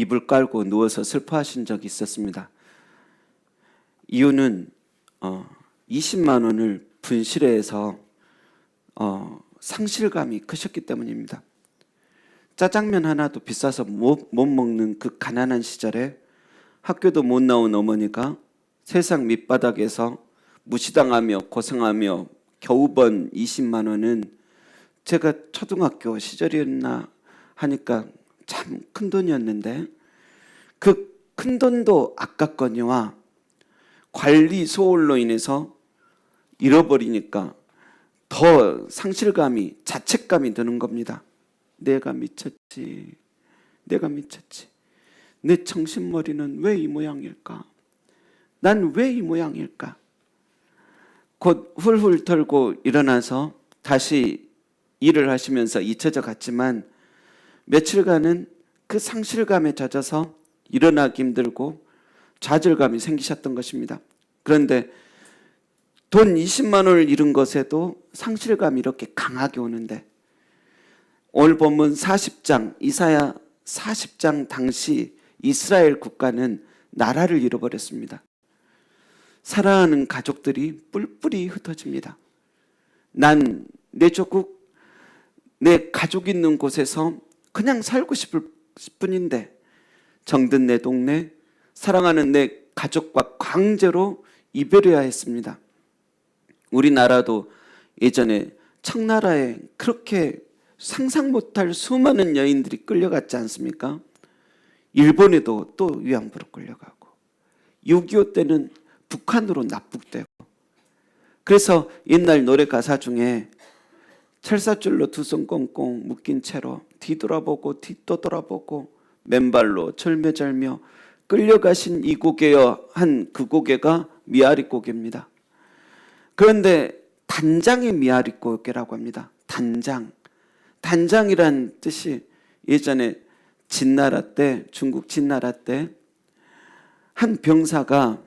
이불 깔고 누워서 슬퍼하신 적이 있었습니다. 이유는 어, 20만 원을 분실해서 어, 상실감이 크셨기 때문입니다. 짜장면 하나도 비싸서 못, 못 먹는 그 가난한 시절에 학교도 못 나온 어머니가 세상 밑바닥에서 무시당하며 고생하며 겨우 번 20만 원은 제가 초등학교 시절이었나 하니까 참 큰 돈이었는데 그 큰 돈도 아깝거니와 관리 소홀로 인해서 잃어버리니까 더 상실감이 자책감이 드는 겁니다. 내가 미쳤지. 내가 미쳤지. 내 정신머리는 왜 이 모양일까? 난 왜 이 모양일까? 곧 훌훌 털고 일어나서 다시 일을 하시면서 잊혀져 갔지만 며칠간은 그 상실감에 젖어서 일어나기 힘들고 좌절감이 생기셨던 것입니다. 그런데 돈 20만 원을 잃은 것에도 상실감이 이렇게 강하게 오는데 오늘 본문 40장 이사야 40장 당시 이스라엘 국가는 나라를 잃어버렸습니다. 사랑하는 가족들이 뿔뿔이 흩어집니다. 난 내 조국 내 가족 있는 곳에서 그냥 살고 싶을 뿐인데 정든 내 동네 사랑하는 내 가족과 강제로 이별해야 했습니다. 우리나라도 예전에 청나라에 그렇게 상상 못할 수많은 여인들이 끌려갔지 않습니까? 일본에도 또 위안부로 끌려가고 6.25 때는 북한으로 납북되고 그래서 옛날 노래 가사 중에 철사줄로 두 손 꽁꽁 묶인 채로 뒤돌아보고 뒤또 돌아보고 맨발로 절며절며 끌려가신 이 고개여 한 그 고개가 미아리 고개입니다. 그런데 단장의 미아리 고개라고 합니다. 단장. 단장이란 뜻이 예전에 진나라 때 중국 진나라 때 한 병사가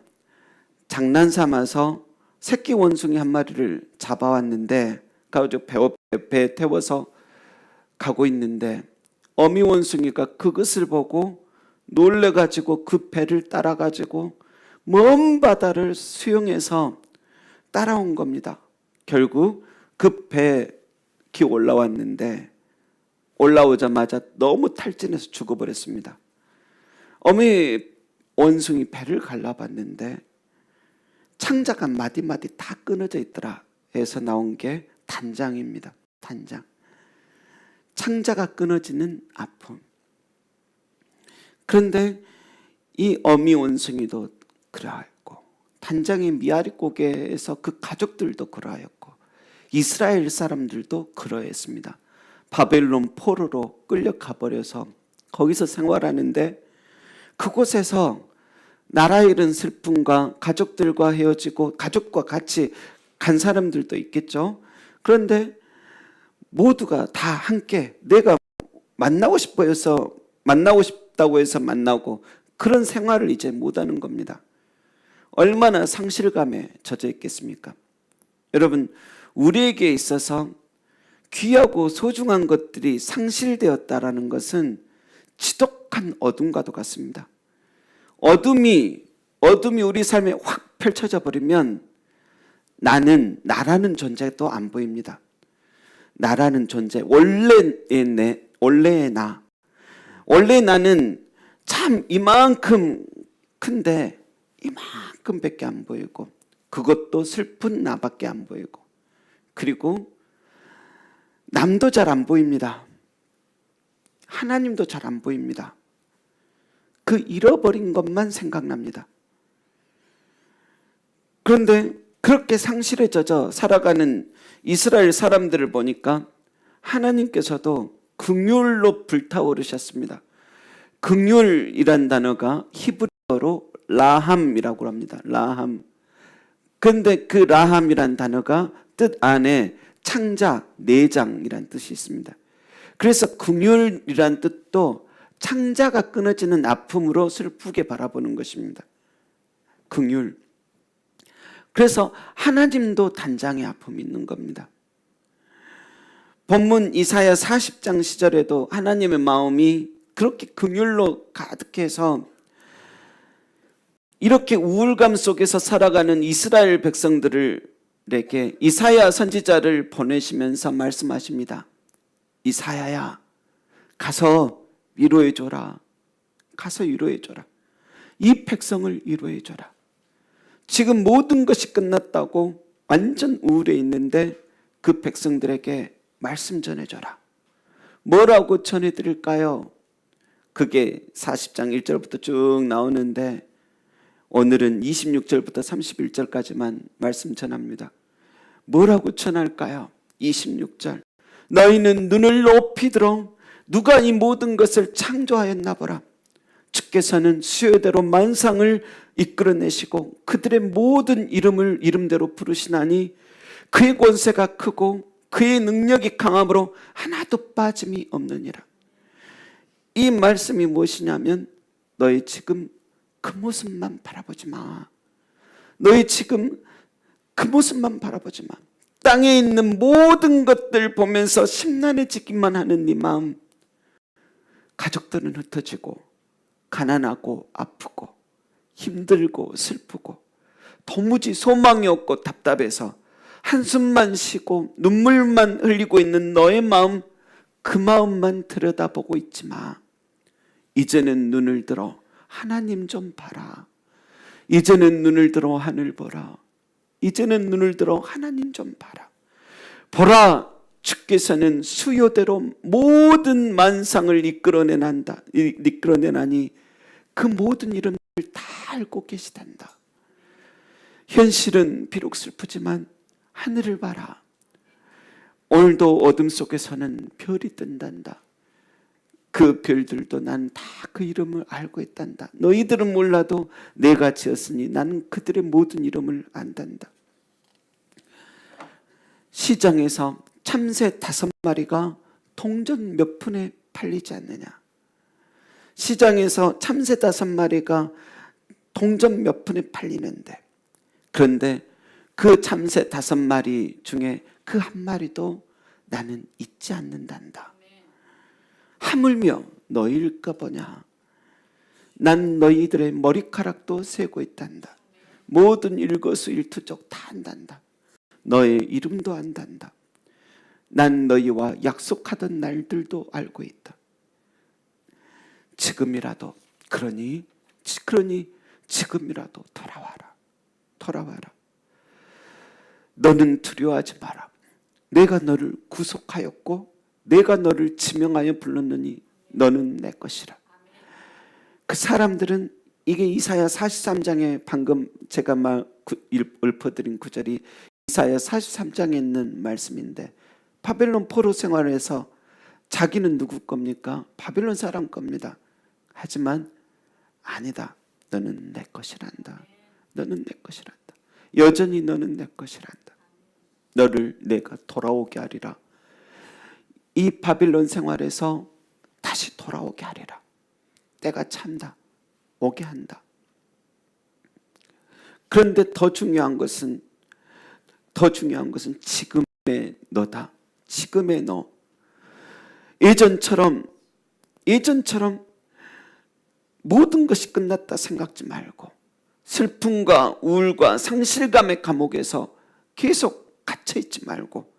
장난 삼아서 새끼 원숭이 한 마리를 잡아왔는데 가지고 배, 배에 태워서 가고 있는데 어미 원숭이가 그것을 보고 놀래 가지고 그 배를 따라 가지고 먼 바다를 수영해서 따라온 겁니다. 결국 그 배에 올라왔는데 올라오자마자 너무 탈진해서 죽어버렸습니다. 어미 원숭이 배를 갈라봤는데 창자가 마디마디 다 끊어져 있더라 해서 나온 게 단장입니다. 단장. 창자가 끊어지는 아픔. 그런데 이 어미 원숭이도 그러하였고 단장의 미아리 고개에서 그 가족들도 그러하였고 이스라엘 사람들도 그러했습니다. 바벨론 포로로 끌려가 버려서 거기서 생활하는데 그곳에서 나라 잃은 슬픔과 가족들과 헤어지고 가족과 같이 간 사람들도 있겠죠. 그런데 모두가 다 함께 내가 만나고 싶어서 만나고 싶다고 해서 만나고 그런 생활을 이제 못하는 겁니다. 얼마나 상실감에 젖어 있겠습니까? 여러분, 우리에게 있어서 귀하고 소중한 것들이 상실되었다라는 것은 지독한 어둠과도 같습니다. 어둠이 어둠이 우리 삶에 확 펼쳐져 버리면 나는 나라는 존재도 안 보입니다. 나라는 존재 원래의 내 원래의 나 원래 나는 참 이만큼 큰데 이만큼밖에 안 보이고 그것도 슬픈 나밖에 안 보이고 그리고 남도 잘 안 보입니다. 하나님도 잘 안 보입니다. 그 잃어버린 것만 생각납니다. 그런데 그렇게 상실에 젖어 살아가는 이스라엘 사람들을 보니까 하나님께서도 긍휼로 불타오르셨습니다. 긍휼이란 단어가 히브리어로 라함이라고 합니다. 라함. 근데 그 라함이란 단어가 뜻 안에 창자, 내장이란 뜻이 있습니다. 그래서 긍휼이란 뜻도 창자가 끊어지는 아픔으로 슬프게 바라보는 것입니다. 긍휼. 그래서 하나님도 단장의 아픔이 있는 겁니다. 본문 이사야 40장 시절에도 하나님의 마음이 그렇게 긍휼로 가득해서 이렇게 우울감 속에서 살아가는 이스라엘 백성들에게 이사야 선지자를 보내시면서 말씀하십니다. 이사야야, 가서 위로해 줘라. 가서 위로해 줘라. 이 백성을 위로해 줘라. 지금 모든 것이 끝났다고 완전 우울해 있는데 그 백성들에게 말씀 전해 줘라. 뭐라고 전해 드릴까요? 그게 40장 1절부터 쭉 나오는데 오늘은 26절부터 31절까지만 말씀 전합니다. 뭐라고 전할까요? 26절. 너희는 눈을 높이 들어 누가 이 모든 것을 창조하였나 보라. 주께서는 수요대로 만상을 이끌어내시고 그들의 모든 이름을 이름대로 부르시나니 그의 권세가 크고 그의 능력이 강함으로 하나도 빠짐이 없느니라. 이 말씀이 무엇이냐면 너희 지금 그 모습만 바라보지 마. 너희 지금 그 모습만 바라보지 마. 땅에 있는 모든 것들 보면서 심란해지기만 하는 네 마음. 가족들은 흩어지고 가난하고 아프고 힘들고 슬프고 도무지 소망이 없고 답답해서 한숨만 쉬고 눈물만 흘리고 있는 너의 마음 그 마음만 들여다보고 있지 마. 이제는 눈을 들어 하나님 좀 봐라. 이제는 눈을 들어 하늘 보라. 이제는 눈을 들어 하나님 좀 봐라. 보라, 주께서는 수요대로 모든 만상을 이끌어내난다. 이- 이끌어내나니 그 모든 이름을 다 알고 계시단다. 현실은 비록 슬프지만 하늘을 봐라. 오늘도 어둠 속에서는 별이 뜬단다. 그 별들도 난 다 그 이름을 알고 있단다. 너희들은 몰라도 내가 지었으니 나는 그들의 모든 이름을 안단다. 시장에서 참새 다섯 마리가 동전 몇 푼에 팔리지 않느냐? 시장에서 참새 다섯 마리가 동전 몇 푼에 팔리는데 그런데 그 참새 다섯 마리 중에 그 한 마리도 나는 잊지 않는단다. 하물며 너희일까 보냐. 난 너희들의 머리카락도 세고 있단다. 모든 일거수일투족 다 안단다. 너의 이름도 안단다. 난 너희와 약속하던 날들도 알고 있다. 지금이라도 그러니 그러니 지금이라도 돌아와라. 돌아와라. 너는 두려워하지 마라. 내가 너를 구속하였고 내가 너를 지명하여 불렀느니 너는 내 것이라. 그 사람들은 이게 이사야 43장에 방금 제가 일- 읊어드린 구절이 이사야 43장에 있는 말씀인데 바벨론 포로 생활에서 자기는 누구 겁니까? 바벨론 사람 겁니다. 하지만 아니다. 너는 내 것이란다. 너는 내 것이란다. 여전히 너는 내 것이란다. 너를 내가 돌아오게 하리라. 이 바빌론 생활에서 다시 돌아오게 하리라. 때가 찬다. 오게 한다. 그런데 더 중요한 것은 더 중요한 것은 지금의 너다. 지금의 너. 예전처럼 예전처럼 모든 것이 끝났다 생각지 말고 슬픔과 우울과 상실감의 감옥에서 계속 갇혀 있지 말고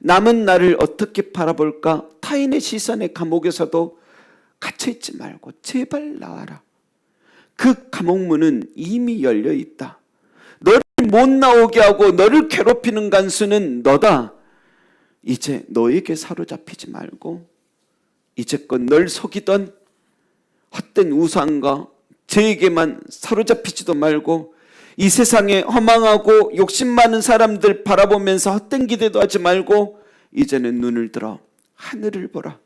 남은 나를 어떻게 바라볼까 타인의 시선의 감옥에서도 갇혀 있지 말고 제발 나와라. 그 감옥문은 이미 열려 있다. 너를 못 나오게 하고 너를 괴롭히는 간수는 너다. 이제 너에게 사로잡히지 말고 이제껏 널 속이던 헛된 우상과 죄에게만 사로잡히지도 말고 이 세상에 허망하고 욕심 많은 사람들 바라보면서 헛된 기대도 하지 말고 이제는 눈을 들어 하늘을 보라.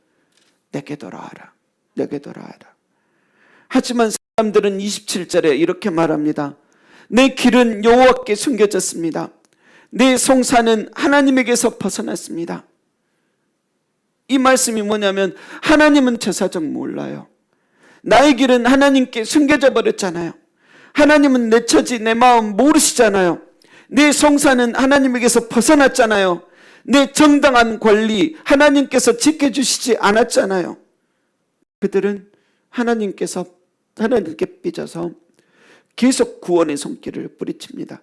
내게 돌아와라. 내게 돌아와라. 하지만 사람들은 27절에 이렇게 말합니다. 내 길은 여호와께 숨겨졌습니다. 내 송사는 하나님에게서 벗어났습니다. 이 말씀이 뭐냐면 하나님은 제사적 몰라요. 나의 길은 하나님께 숨겨져 버렸잖아요. 하나님은 내 처지, 내 마음 모르시잖아요. 내 송사는 하나님에게서 벗어났잖아요. 내 정당한 권리 하나님께서 지켜주시지 않았잖아요. 그들은 하나님께서 하나님께 삐져서 계속 구원의 손길을 뿌리칩니다.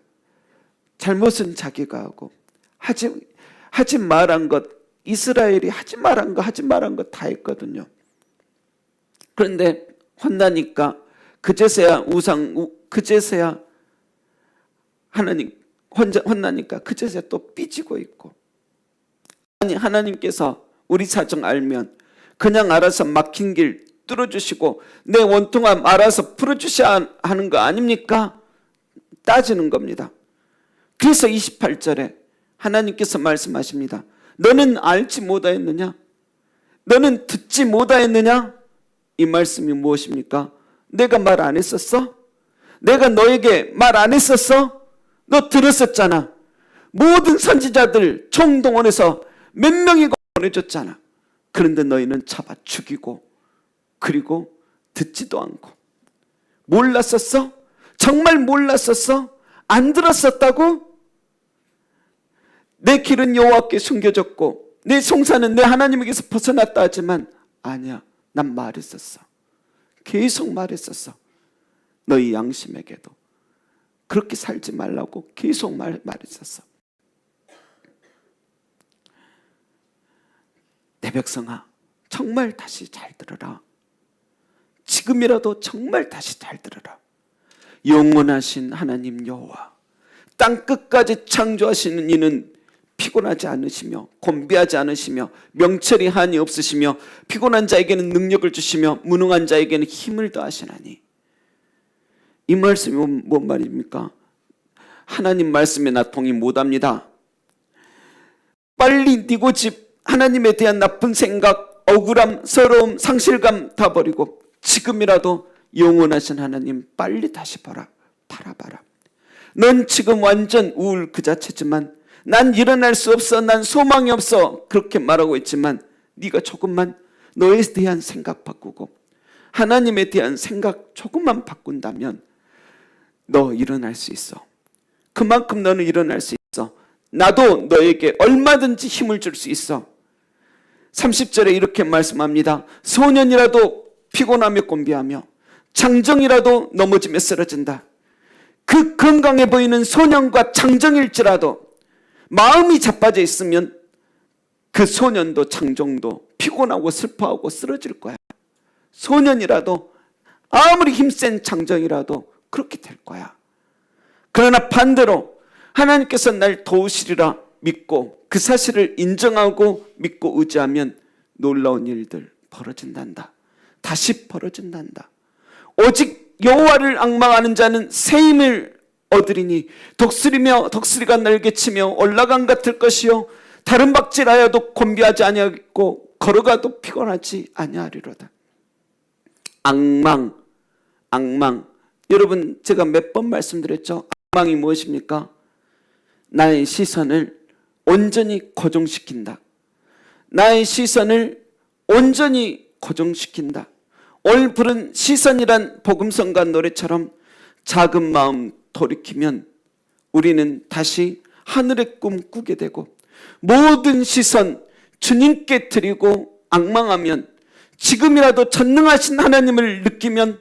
잘못은 자기가 하고 하지 하지 말한 것 이스라엘이 하지 말한 거 하지 말한 거 다 했거든요. 그런데 혼나니까 그제서야 우상 우- 그제서야 하나님 혼자 혼나니까 그제서야 또 삐지고 있고 아니 하나님께서 우리 사정 알면 그냥 알아서 막힌 길 뚫어주시고 내 원통함 알아서 풀어주셔야 하는 거 아닙니까? 따지는 겁니다. 그래서 28절에 하나님께서 말씀하십니다. 너는 알지 못하였느냐? 너는 듣지 못하였느냐? 이 말씀이 무엇입니까? 내가 말 안 했었어? 내가 너에게 말 안 했었어? 너 들었었잖아. 모든 선지자들 총동원해서 몇 명이 보내줬잖아. 그런데 너희는 잡아 죽이고 그리고 듣지도 않고 몰랐었어? 정말 몰랐었어? 안 들었었다고? 내 길은 여호와께 숨겨졌고 내 송사는 내 하나님에게서 벗어났다 하지만 아니야 난 말했었어. 계속 말했었어. 너희 양심에게도. 그렇게 살지 말라고 계속 말, 말했었어. 내 백성아 정말 다시 잘 들어라. 지금이라도 정말 다시 잘 들어라. 영원하신 하나님 여호와 땅 끝까지 창조하시는 이는 피곤하지 않으시며 곤비하지 않으시며 명철이 한이 없으시며 피곤한 자에게는 능력을 주시며 무능한 자에게는 힘을 더하시나니 이 말씀이 뭔- 뭔 말입니까? 하나님 말씀에 나 동의 못합니다. 빨리 니고 집 하나님에 대한 나쁜 생각, 억울함, 서러움, 상실감 다 버리고 지금이라도 영원하신 하나님 빨리 다시 봐라. 바라봐라. 넌 지금 완전 우울 그 자체지만 난 일어날 수 없어. 난 소망이 없어. 그렇게 말하고 있지만 네가 조금만 너에 대한 생각 바꾸고 하나님에 대한 생각 조금만 바꾼다면 너 일어날 수 있어. 그만큼 너는 일어날 수 있어. 나도 너에게 얼마든지 힘을 줄 수 있어. 30절에 이렇게 말씀합니다. 소년이라도 피곤하며 곤비하며 장정이라도 넘어지며 쓰러진다. 그 건강해 보이는 소년과 장정일지라도 마음이 자빠져 있으면 그 소년도 장정도 피곤하고 슬퍼하고 쓰러질 거야. 소년이라도 아무리 힘센 장정이라도 그렇게 될 거야. 그러나 반대로 하나님께서 날 도우시리라 믿고 그 사실을 인정하고 믿고 의지하면 놀라운 일들 벌어진단다. 다시 벌어진단다. 오직 여호와를 악망하는 자는 새 힘을 얻으리니 독수리며 독수리가 날개치며 올라간 같을 것이요 다른 박질하여도 곤비하지 아니하겠고 걸어가도 피곤하지 아니하리로다. 악망, 악망. 여러분 제가 몇 번 말씀드렸죠. 악망이 무엇입니까? 나의 시선을 온전히 고정시킨다. 나의 시선을 온전히 고정시킨다. 오늘 부른 시선이란 복음성가 노래처럼 작은 마음 돌이키면 우리는 다시 하늘의 꿈 꾸게 되고 모든 시선 주님께 드리고 악망하면 지금이라도 전능하신 하나님을 느끼면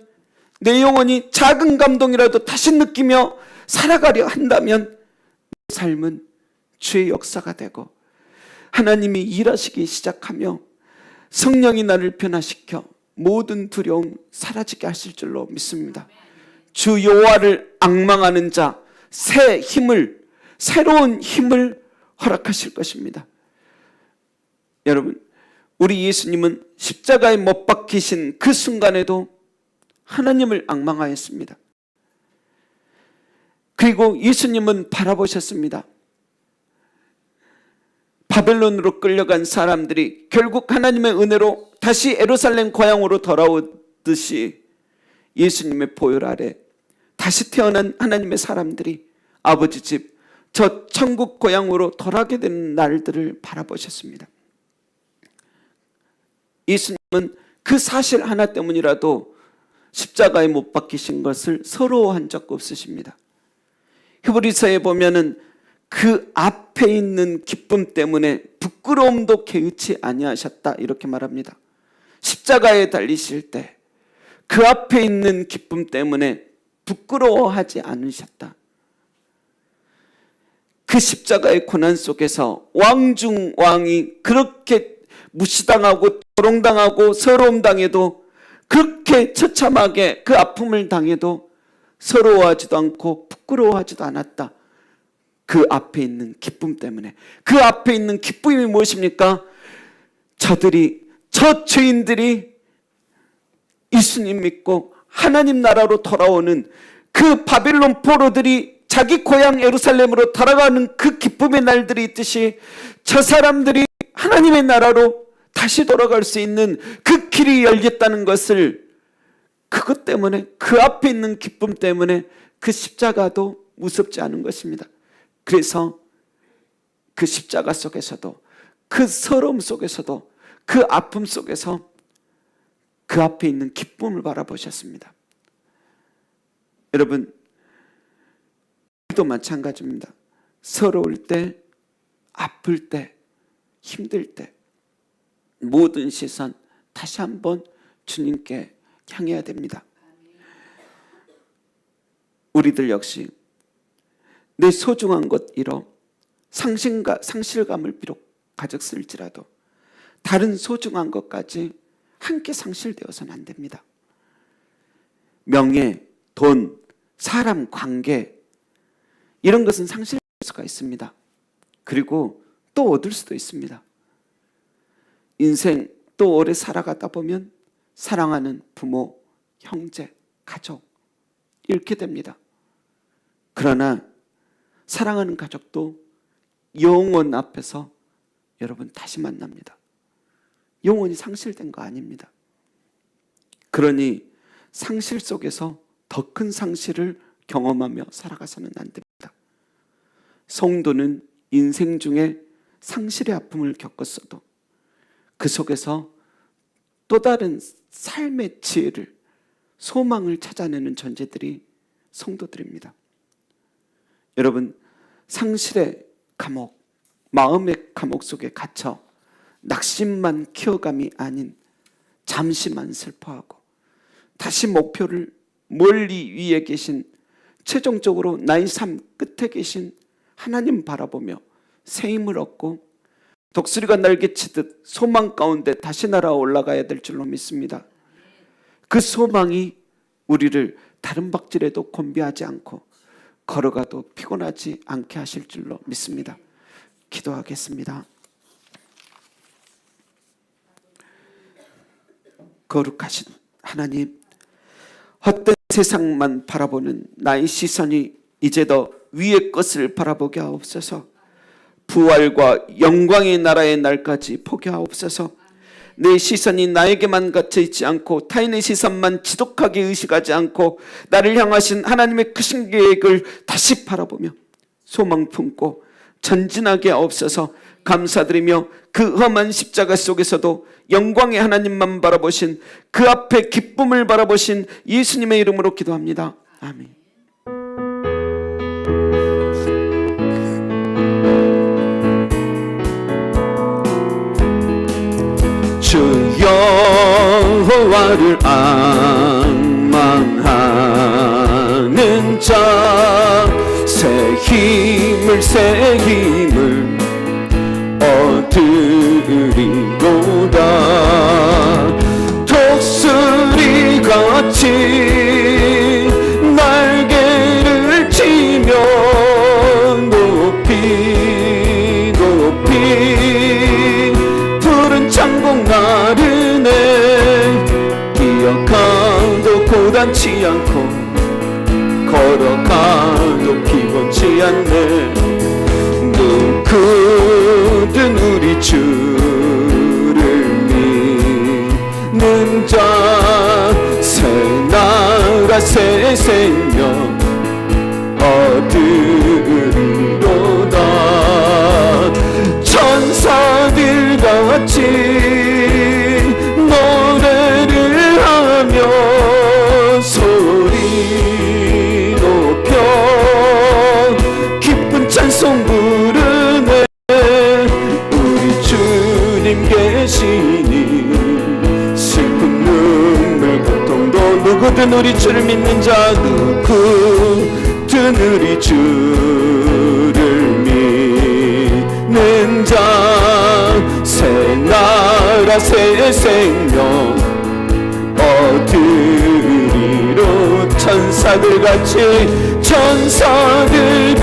내 영혼이 작은 감동이라도 다시 느끼며 살아가려 한다면 삶은 주의 역사가 되고 하나님이 일하시기 시작하며 성령이 나를 변화시켜 모든 두려움 사라지게 하실 줄로 믿습니다. 주 여호와를 악망하는 자 새 힘을 새로운 힘을 허락하실 것입니다. 여러분, 우리 예수님은 십자가에 못 박히신 그 순간에도 하나님을 악망하였습니다. 그리고 예수님은 바라보셨습니다. 바벨론으로 끌려간 사람들이 결국 하나님의 은혜로 다시 에루살렘 고향으로 돌아오듯이 예수님의 보혈 아래 다시 태어난 하나님의 사람들이 아버지 집, 저 천국 고향으로 돌아가게 되는 날들을 바라보셨습니다. 예수님은 그 사실 하나 때문이라도 십자가에 못 박히신 것을 서러워한 적 없으십니다. 히브리서에 보면은 그 앞에 있는 기쁨 때문에 부끄러움도 개의치 아니하셨다 이렇게 말합니다. 십자가에 달리실 때 그 앞에 있는 기쁨 때문에 부끄러워하지 않으셨다. 그 십자가의 고난 속에서 왕중 왕이 그렇게 무시당하고 조롱당하고 서러움 당해도 그렇게 처참하게 그 아픔을 당해도 서러워하지도 않고 부끄러워하지도 않았다. 그 앞에 있는 기쁨 때문에 그 앞에 있는 기쁨이 무엇입니까? 저들이 저 죄인들이 예수님 믿고 하나님 나라로 돌아오는 그 바빌론 포로들이 자기 고향 예루살렘으로 돌아가는 그 기쁨의 날들이 있듯이 저 사람들이 하나님의 나라로 다시 돌아갈 수 있는 그 길이 열렸다는 것을 그것 때문에 그 앞에 있는 기쁨 때문에 그 십자가도 무섭지 않은 것입니다. 그래서 그 십자가 속에서도 그 서러움 속에서도 그 아픔 속에서 그 앞에 있는 기쁨을 바라보셨습니다. 여러분, 우리도 마찬가지입니다. 서러울 때, 아플 때, 힘들 때 모든 시선 다시 한번 주님께 향해야 됩니다. 우리들 역시 내 소중한 것 잃어 상실가, 상실감을 비록 가졌을지라도 다른 소중한 것까지 함께 상실되어서는 안 됩니다. 명예, 돈, 사람 관계 이런 것은 상실될 수가 있습니다. 그리고 또 얻을 수도 있습니다. 인생 또 오래 살아가다 보면 사랑하는 부모, 형제, 가족 잃게 됩니다. 그러나 사랑하는 가족도 영원 앞에서 여러분 다시 만납니다. 영원히 상실된 거 아닙니다. 그러니 상실 속에서 더 큰 상실을 경험하며 살아가서는 안 됩니다. 성도는 인생 중에 상실의 아픔을 겪었어도 그 속에서 또 다른 삶의 지혜를 소망을 찾아내는 존재들이 성도들입니다. 여러분 상실의 감옥, 마음의 감옥 속에 갇혀 낙심만 키워감이 아닌 잠시만 슬퍼하고 다시 목표를 멀리 위에 계신 최종적으로 나의 삶 끝에 계신 하나님 바라보며 새 힘을 얻고 독수리가 날개치듯 소망 가운데 다시 날아 올라가야 될 줄로 믿습니다. 그 소망이 우리를 다른 박질에도 곤비하지 않고 걸어가도 피곤하지 않게 하실 줄로 믿습니다. 기도하겠습니다. 거룩하신 하나님, 헛된 세상만 바라보는 나의 시선이 이제 더 위의 것을 바라보게 하옵소서. 부활과 영광의 나라의 날까지 포기 하옵소서. 내 시선이 나에게만 갇혀 있지 않고 타인의 시선만 지독하게 의식하지 않고 나를 향하신 하나님의 크신 계획을 다시 바라보며 소망 품고 전진하게 하옵소서 감사드리며 그 험한 십자가 속에서도 영광의 하나님만 바라보신 그 앞에 기쁨을 바라보신 예수님의 이름으로 기도합니다. 아멘. 주 여호와를 악망하는 자새 힘을 새 힘을 얻으리로다. 독수리 같이 날개를 치며 높이 높이 푸른 창공 나르네 기억하도 고단치 않고 걸어가도 피곤치 않네. 누구 주를 믿는 자 누구든 우리 주를 믿는 자새 나라 새 생명 얻으리로 천사들 같이 천사들